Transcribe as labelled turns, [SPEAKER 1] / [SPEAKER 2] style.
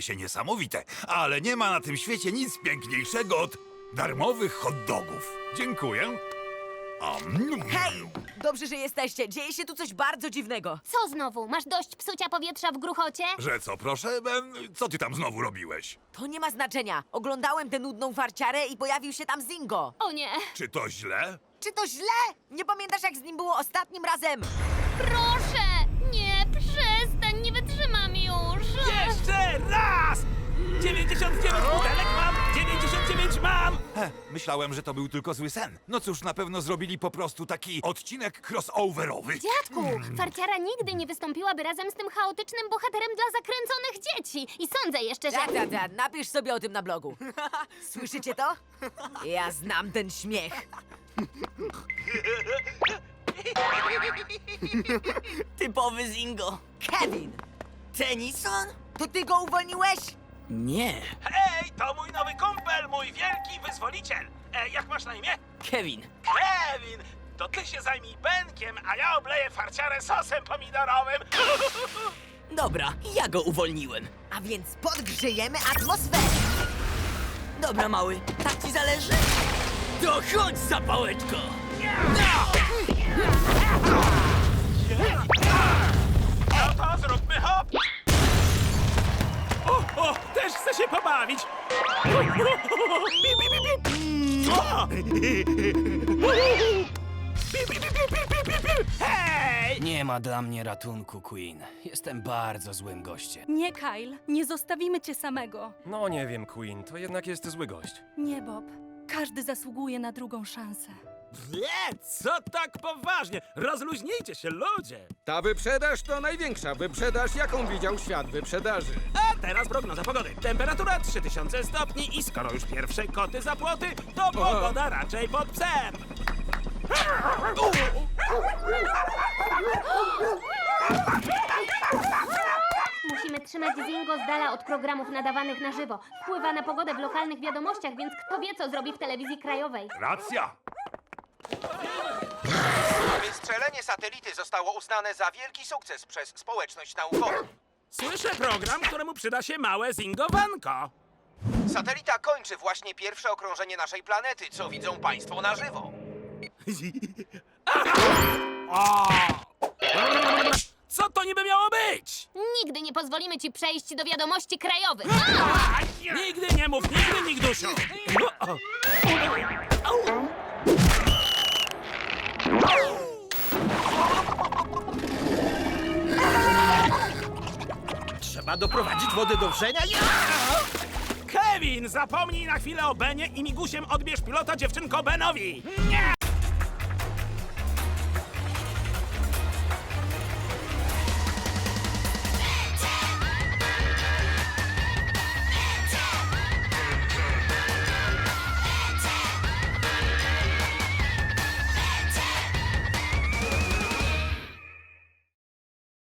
[SPEAKER 1] się niesamowite, ale nie ma na tym świecie nic piękniejszego od darmowych hot dogów. Dziękuję. Am,
[SPEAKER 2] Hej! Dobrze, że jesteście. Dzieje się tu coś bardzo dziwnego.
[SPEAKER 3] Co znowu? Masz dość psucia powietrza w gruchocie?
[SPEAKER 1] Że co, proszę? Em, Co ty tam znowu robiłeś?
[SPEAKER 2] To nie ma znaczenia. Oglądałem tę nudną farciarę i pojawił się tam Zingo.
[SPEAKER 3] O nie!
[SPEAKER 1] Czy to źle?
[SPEAKER 2] Czy to źle? Nie pamiętasz, jak z nim było ostatnim razem?
[SPEAKER 3] Proszę!
[SPEAKER 1] He, myślałem, że to był tylko zły sen. No cóż, na pewno zrobili po prostu taki odcinek crossoverowy.
[SPEAKER 3] Dziadku, farciara nigdy nie wystąpiłaby razem z tym chaotycznym bohaterem dla zakręconych dzieci. I sądzę jeszcze, że...
[SPEAKER 2] Da, da, da. Napisz sobie o tym na blogu. Słyszycie to? Ja znam ten śmiech.
[SPEAKER 4] Typowy Zingo.
[SPEAKER 2] Kevin!
[SPEAKER 4] Tennyson?
[SPEAKER 2] To ty go uwolniłeś?
[SPEAKER 4] Nie.
[SPEAKER 5] To mój nowy kumpel, mój wielki wyzwoliciel. E, jak masz na imię?
[SPEAKER 4] Kevin.
[SPEAKER 5] Kevin! To ty się zajmij Benkiem, a ja obleję farciarę sosem pomidorowym.
[SPEAKER 4] Dobra, ja go uwolniłem.
[SPEAKER 2] A więc podgrzejemy atmosferę.
[SPEAKER 4] Dobra, mały, tak ci zależy? To chodź, zapałeczko!
[SPEAKER 5] No to zróbmy Hej!
[SPEAKER 6] Nie ma dla mnie ratunku, Queen. Jestem bardzo złym gościem.
[SPEAKER 7] Nie, Kyle, nie zostawimy cię samego.
[SPEAKER 8] No nie wiem, Queen, to jednak jest zły gość.
[SPEAKER 7] Nie, Bob. Każdy zasługuje na drugą szansę.
[SPEAKER 5] Nie, co tak poważnie? Rozluźnijcie się, ludzie!
[SPEAKER 9] Ta wyprzedaż to największa wyprzedaż, jaką widział świat wyprzedaży.
[SPEAKER 5] Teraz prognoza pogody. Temperatura 3000 stopni i skoro już pierwsze koty za płoty, to pogoda raczej pod psem.
[SPEAKER 3] Musimy trzymać Zingo z dala od programów nadawanych na żywo. Wpływa na pogodę w lokalnych wiadomościach, więc kto wie, co zrobi w telewizji krajowej.
[SPEAKER 1] Racja.
[SPEAKER 10] Wystrzelenie satelity zostało uznane za wielki sukces przez społeczność naukową.
[SPEAKER 5] Słyszę program, któremu przyda się małe zingowanko.
[SPEAKER 10] Satelita kończy właśnie pierwsze okrążenie naszej planety, co widzą Państwo na żywo.
[SPEAKER 5] O! Co to niby miało być?
[SPEAKER 3] Nigdy nie pozwolimy ci przejść do wiadomości krajowych.
[SPEAKER 5] Nigdy nie mów, nigdy, nigdusiu. O, o.
[SPEAKER 9] Trzeba doprowadzić wodę do wrzenia i...
[SPEAKER 5] Kevin, zapomnij na chwilę o Benie i migusiem odbierz pilota dziewczynko Benowi. Nie!